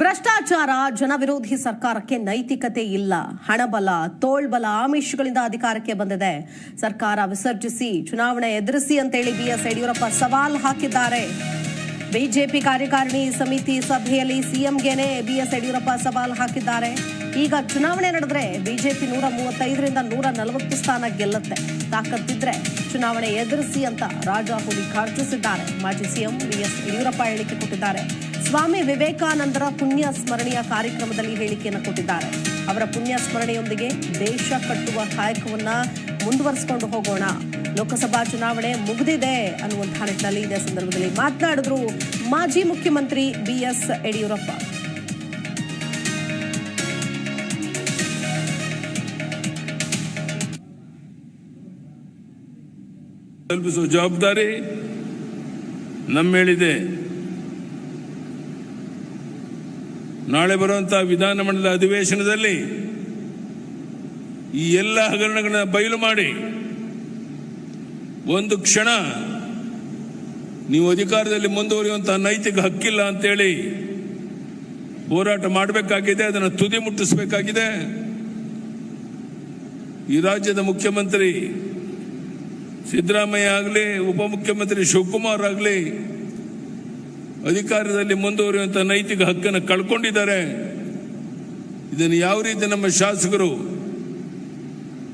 ಭ್ರಷ್ಟಾಚಾರ ಜನವಿರೋಧಿ ಸರ್ಕಾರಕ್ಕೆ ನೈತಿಕತೆ ಇಲ್ಲ. ಹಣಬಲ, ತೋಳ್ಬಲ ಆಮಿಷಗಳಿಂದ ಅಧಿಕಾರಕ್ಕೆ ಬಂದಿದೆ. ಸರ್ಕಾರ ವಿಸರ್ಜಿಸಿ, ಚುನಾವಣೆ ಎದುರಿಸಿ ಅಂತೇಳಿ ಬಿಎಸ್ ಯಡಿಯೂರಪ್ಪ ಸವಾಲ್ ಹಾಕಿದ್ದಾರೆ. ಬಿಜೆಪಿ ಕಾರ್ಯಕಾರಿಣಿ ಸಮಿತಿ ಸಭೆಯಲ್ಲಿ ಸಿಎಂಗೆನೆ ಬಿಎಸ್ ಯಡಿಯೂರಪ್ಪ ಸವಾಲ್ ಹಾಕಿದ್ದಾರೆ. ಈಗ ಚುನಾವಣೆ ನಡೆದ್ರೆ ಬಿಜೆಪಿ ನೂರ ಮೂವತ್ತೈದರಿಂದ ನೂರ ನಲವತ್ತು ಸ್ಥಾನ ಗೆಲ್ಲುತ್ತೆ. ತಾಕತ್ತಿದ್ರೆ ಚುನಾವಣೆ ಎದುರಿಸಿ ಅಂತ ರಾಜಾಹುಲಿ ಘರ್ಜಿಸಿದ್ದಾರೆ ಮಾಜಿ ಸಿಎಂ ಬಿಎಸ್ ಯಡಿಯೂರಪ್ಪ ಹೇಳಿಕೆ ಕೊಟ್ಟಿದ್ದಾರೆ. ಸ್ವಾಮಿ ವಿವೇಕಾನಂದರ ಪುಣ್ಯ ಸ್ಮರಣೆಯ ಕಾರ್ಯಕ್ರಮದಲ್ಲಿ ಹೇಳಿಕೆಯನ್ನು ಕೊಟ್ಟಿದ್ದಾರೆ. ಅವರ ಪುಣ್ಯ ಸ್ಮರಣೆಯೊಂದಿಗೆ ದೇಶ ಕಟ್ಟುವ ಕಾಯಕವನ್ನ ಮುಂದುವರಿಸಿಕೊಂಡು ಹೋಗೋಣ. ಲೋಕಸಭಾ ಚುನಾವಣೆ ಮುಗಿದಿದೆ ಅನ್ನುವಂತಹ ನಿಟ್ಟಿನಲ್ಲಿ ಇದೇ ಸಂದರ್ಭದಲ್ಲಿ ಮಾತನಾಡಿದ್ರು ಮಾಜಿ ಮುಖ್ಯಮಂತ್ರಿ ಬಿ ಎಸ್ ಯಡಿಯೂರಪ್ಪ. ತಲುಪಿಸುವ ಜವಾಬ್ದಾರಿ ನಮ್ಮ ನಾಳೆ ಬರುವಂತಹ ವಿಧಾನಮಂಡಲ ಅಧಿವೇಶನದಲ್ಲಿ ಈ ಎಲ್ಲ ಹಗರಣಗಳನ್ನ ಬಯಲು ಮಾಡಿ ಒಂದು ಕ್ಷಣ ನೀವು ಅಧಿಕಾರದಲ್ಲಿ ಮುಂದುವರಿಯುವಂತಹ ನೈತಿಕ ಹಕ್ಕಿಲ್ಲ ಅಂತೇಳಿ ಹೋರಾಟ ಮಾಡಬೇಕಾಗಿದೆ, ಅದನ್ನು ತುದಿ ಮುಟ್ಟಿಸಬೇಕಾಗಿದೆ. ಈ ರಾಜ್ಯದ ಮುಖ್ಯಮಂತ್ರಿ ಸಿದ್ದರಾಮಯ್ಯ ಆಗಲಿ, ಉಪಮುಖ್ಯಮಂತ್ರಿ ಶಿವಕುಮಾರ್ ಆಗಲಿ ಅಧಿಕಾರದಲ್ಲಿ ಮುಂದುವರಿಯುವಂಥ ನೈತಿಕ ಹಕ್ಕನ್ನು ಕಳ್ಕೊಂಡಿದ್ದಾರೆ. ಇದನ್ನು ಯಾವ ರೀತಿ ನಮ್ಮ ಶಾಸಕರು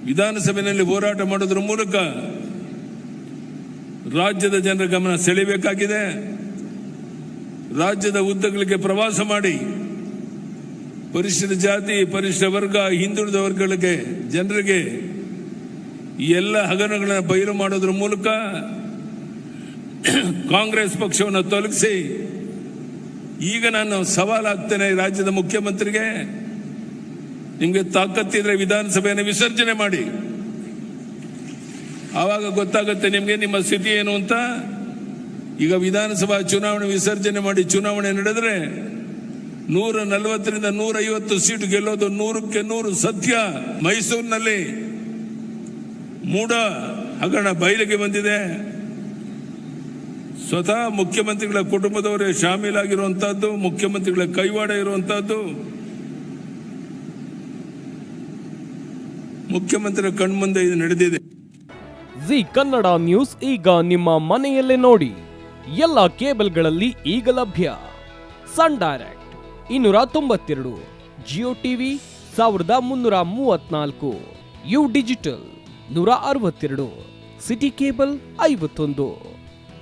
ವಿಧಾನಸಭೆಯಲ್ಲಿ ಹೋರಾಟ ಮಾಡೋದ್ರ ಮೂಲಕ ರಾಜ್ಯದ ಜನರ ಗಮನ ಸೆಳೆಯಬೇಕಾಗಿದೆ. ರಾಜ್ಯದ ಉದ್ದಗಳಿಗೆ ಪ್ರವಾಸ ಮಾಡಿ ಪರಿಶಿಷ್ಟ ಜಾತಿ ಪರಿಶಿಷ್ಟ ವರ್ಗ, ಹಿಂದುಳಿದ ವರ್ಗಗಳಿಗೆ ಜನರಿಗೆ ಈ ಎಲ್ಲ ಹಗರಣಗಳನ್ನು ಬಯಲು ಮಾಡೋದ್ರ ಮೂಲಕ ಕಾಂಗ್ರೆಸ್ ಪಕ್ಷವನ್ನು ತೊಲಗಿಸಿ ಈಗ ನಾನು ಸವಾಲಾಗ್ತೇನೆ ರಾಜ್ಯದ ಮುಖ್ಯಮಂತ್ರಿಗೆ. ನಿಮಗೆ ತಾಕತ್ತಿದ್ರೆ ವಿಧಾನಸಭೆಯನ್ನು ವಿಸರ್ಜನೆ ಮಾಡಿ. ಆವಾಗ ಗೊತ್ತಾಗುತ್ತೆ ನಿಮಗೆ ನಿಮ್ಮ ಸ್ಥಿತಿ ಏನು ಅಂತ. ಈಗ ವಿಧಾನಸಭಾ ಚುನಾವಣೆ ವಿಸರ್ಜನೆ ಮಾಡಿ ಚುನಾವಣೆ ನಡೆದರೆ ನೂರ ನಲವತ್ತರಿಂದ ನೂರ ಐವತ್ತು ಸೀಟು ಗೆಲ್ಲೋದು ನೂರಕ್ಕೆ ನೂರು ಸತ್ಯ ಮೈಸೂರಿನಲ್ಲಿ. ಮೂಡ ಹಗರಣ ಬಯಲಿಗೆ ಬಂದಿದೆ. ಸ್ವತಃ ಮುಖ್ಯಮಂತ್ರಿಗಳ ಕುಟುಂಬದವರೇ ಶಾಮೀಲಾಗಿರುವಂತಹದ್ದು, ಮುಖ್ಯಮಂತ್ರಿಗಳ ಕೈವಾಡ ಇರುವಂತಹದ್ದು. ಮುಖ್ಯಮಂತ್ರಿ ಕಣ್ಮುಂದೆ ಇದು ನಡೆದಿದೆ. ಜಿ ಕನ್ನಡ ನ್ಯೂಸ್ ಈಗ ನಿಮ್ಮ ಮನೆಯಲ್ಲೇ ನೋಡಿ. ಎಲ್ಲ ಕೇಬಲ್ಗಳಲ್ಲಿ ಈಗ ಲಭ್ಯ. ಸನ್ ಡೈರೆಕ್ಟ್ ಇನ್ನೂರ ತೊಂಬತ್ತೆರಡು, ಜಿಯೋ ಟಿವಿ ಸಾವಿರದ ಮುನ್ನೂರ ಮೂವತ್ನಾಲ್ಕು, ಯು ಡಿಜಿಟಲ್ ನೂರ ಅರವತ್ತೆರಡು, ಸಿಟಿ ಕೇಬಲ್ ಐವತ್ತೊಂದು.